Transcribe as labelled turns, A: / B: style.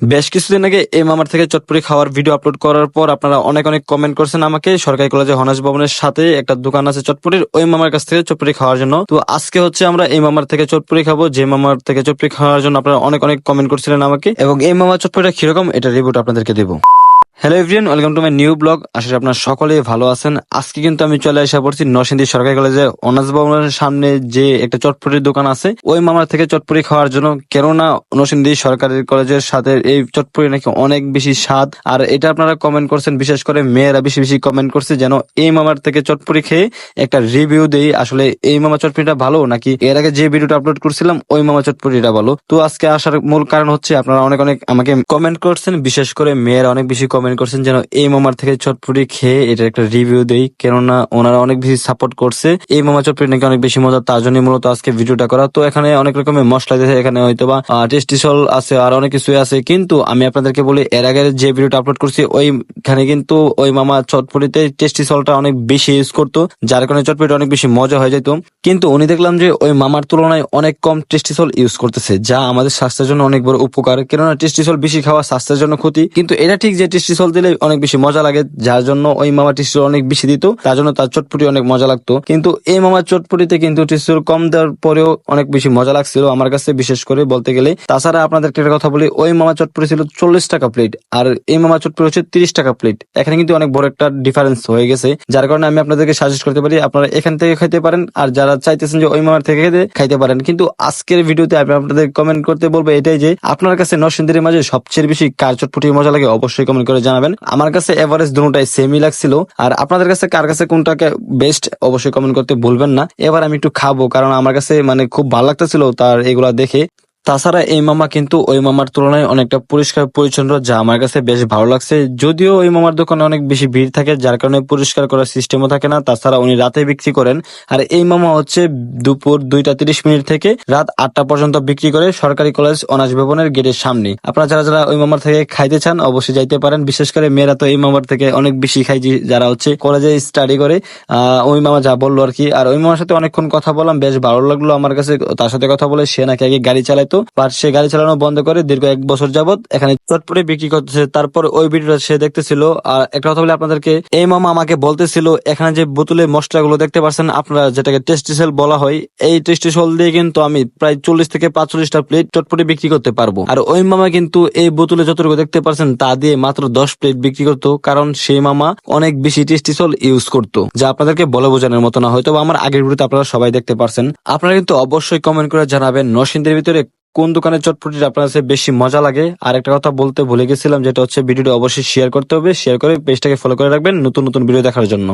A: বেশ কিছুদিন আগে এই মামার থেকে চটপুরি খাওয়ার ভিডিও আপলোড করার পর আপনারা অনেক অনেক কমেন্ট করছেন আমাকে। সরকারি কলেজে হনাস ভবনের সাথে একটা দোকান আছে চটপুরির ওই মামার কাছ থেকে চটপুরি খাওয়ার জন্য। তো আজকে হচ্ছে আমরা এই মামার থেকে চটপুরি খাব। যে মামার থেকে চটপুরি খাওয়ার জন্য আপনারা অনেক অনেক কমেন্ট করছিলেন আমাকে। এবং এই মামার চটপুরিটা কীরকম, এটা রিভিউটা আপনাদেরকে দেবো। Hello everyone welcome to my new blog করি আপনারা সকলেই ভালো আছেন। আজকে কিন্তু আমি চলে আসা পড়ছি নরসিংদী সরকারি কলেজে অনার্স ভবনের সামনে যে একটা চটপটির দোকান আছে। ওই মামার থেকে চটপটি খাওয়ার জন্য। কেননা নরসিংদী সরকারি কলেজের সাথে এই চটপটি নাকি অনেক বেশি স্বাদ। আর এটা আপনারা কমেন্ট করছেন, বিশেষ করে মেয়েরা বেশি বেশি কমেন্ট করছে যেন এই মামার থেকে চটপটি খেয়ে একটা রিভিউ দেই। আসলে এই মামা চটপটিটা ভালো নাকি এর আগে যে ভিডিওটা আপলোড করছিলাম, ওই মামা চটপটিটা ভালো? তো আজকে আসার মূল কারণ হচ্ছে আপনারা অনেক অনেক আমাকে কমেন্ট করছেন। বিশেষ করে মেয়েরা অনেক বেশি কমেন্ট করছেন যেন এই মামার থেকে চটপটি খেয়ে এটা একটা রিভিউ দেই। কেননা ওনারা অনেক বেশি সাপোর্ট করছে। এই মামা চটপটি নাকি অনেক বেশি মজা তার জন্য মূলত আজকে ভিডিওটা করা। তো এখানে অনেক রকমের মশলা দিয়েছে, এখানে হয়তো বা টেস্টিসল আছে, আর অনেক কিছু আছে। কিন্তু আমি আপনাদেরকে বলি, এর আগে যে ভিডিওটা আপলোড করছি, ওইখানে কিন্তু ওই মামা চটপটিতে টেস্টিসলটা অনেক বেশি ইউজ করতো, যার কারণে চটপটি অনেক বেশি মজা হয়ে যেত কিন্তু উনি দেখলাম যে ওই মামার তুলনায় অনেক কম টেস্টি সল ইউজ করতেছে, যা আমাদের স্বাস্থ্যের জন্য অনেক বড় উপকার। কেননা টেস্টিসল বেশি খাওয়া স্বাস্থ্যের জন্য ক্ষতি। কিন্তু এটা ঠিক যে টেস্টিসল দিলে অনেক বেশি মজা লাগে, যার জন্য ওই মামা টেস্টিসল অনেক বেশি দিত, তার জন্য তার চটপটি অনেক মজা লাগতো। কিন্তু এই মামার চটপটিতে কিন্তু টেস্টিসল কম দেওয়ার পরেও অনেক বেশি মজা লাগছিল আমার কাছে, বিশেষ করে বলতে গেলে। তাছাড়া আপনাদের একটা কথা বলি, ওই মামা চটপটি ছিল চল্লিশ টাকা প্লেট আর এই মামা চটপটি হচ্ছে তিরিশ টাকা প্লেট এখানে কিন্তু অনেক বড় একটা ডিফারেন্স হয়ে গেছে, যার কারণে আমি আপনাদেরকে সাজেস্ট করতে পারি, আপনারা এখান থেকে খাইতে পারেন, আর যারা চাইতেছেন যে ওই মামার থেকে খেতে, খাইতে পারেন। কিন্তু আজকের ভিডিওতে আমি আপনাদের কমেন্ট করতে বলব এটাই যে, আপনার কাছে নরসিংদীর মাঝে সবচেয়ে বেশি কার চটপটি মজা লাগে, অবশ্যই কমেন্ট করে জানাবেন। আমার কাছে এভারেজ দুটাই সেমই লাগছিল। আর আপনাদের কাছে কার কাছে কোনটাকে বেস্ট অবশ্যই কমেন্ট করতে ভুলবেন না। এবার আমি একটু খাব, কারণ আমার কাছে মানে খুব ভালো লাগতেছিল তার এগুলা দেখে। তাছাড়া এই মামা কিন্তু ওই মামার তুলনায় অনেকটা পরিষ্কার পরিচ্ছন্ন, যা আমার কাছে বেশ ভালো লাগছে। যদিও ওই মামার দোকানে অনেক বেশি ভিড় থাকে, যার কারণে পরিষ্কার করার সিস্টেমও থাকে না। তাছাড়া উনি রাতে বিক্রি করেন। আর এই মামা হচ্ছে দুপুর দুইটা তিরিশ মিনিট থেকে রাত আটটা পর্যন্ত বিক্রি করে সরকারি কলেজ, অনার্স ভবনের গেটের সামনে। আপনারা যারা যারা ওই মামার থেকে খাইতে চান, অবশ্যই যাইতে পারেন। বিশেষ করে মেয়েরা তো এই মামার থেকে অনেক বেশি খাই যারা হচ্ছে কলেজে স্টাডি করে। ওই মামা যা বলল আর কি। আর ওই মামার সাথে অনেকক্ষণ কথা বললাম, বেশ ভালো লাগল আমার কাছে। তার সাথে কথা বলে সে নাকি আগে গাড়ি চালাইতো বাট সে গাড়ি চালানো বন্ধ করে দীর্ঘ এক বছর যাবত এখানে চটপটে বিক্রি করতেছে। তারপর ওই ভিডিওটা সে দেখতেছিল। আর একটা কথা বলে আপনাদেরকে, এই মামা আমাকে বলতেছিল, এখানে যে বোতলে মশলাগুলো দেখতে পাচ্ছেন আপনারা, যেটাকে টেস্টিসেল বলা হয়, এই টেস্টিসল দিয়ে কিন্তু আমি প্রায় চল্লিশ থেকে পাঁচচল্লিশটা প্লেট চটপটে বিক্রি করতে পারব। আর ওই মামা কিন্তু এই বোতলে যতটুকু দেখতে পাচ্ছেন, তা দিয়ে মাত্র দশ প্লেট বিক্রি করতো, কারণ সেই মামা অনেক বেশি টেস্টিসল ইউজ করতো, যা আপনাদেরকে বলে বোঝানোর মতো না। হয়তো আমার আগের ভিডিওতে আপনারা সবাই দেখতে পারছেন। আপনারা কিন্তু অবশ্যই কমেন্ট করে জানাবেন নরসিংদের ভিতরে কোন দোকানের চটপটিটা আপনার কাছে বেশি মজা লাগে? আর একটা কথা বলতে ভুলে গেছিলাম, যেটা হচ্ছে ভিডিওটা অবশ্যই শেয়ার করতে হবে। শেয়ার করে পেজটাকে ফলো করে রাখবেন নতুন নতুন ভিডিও দেখার জন্য।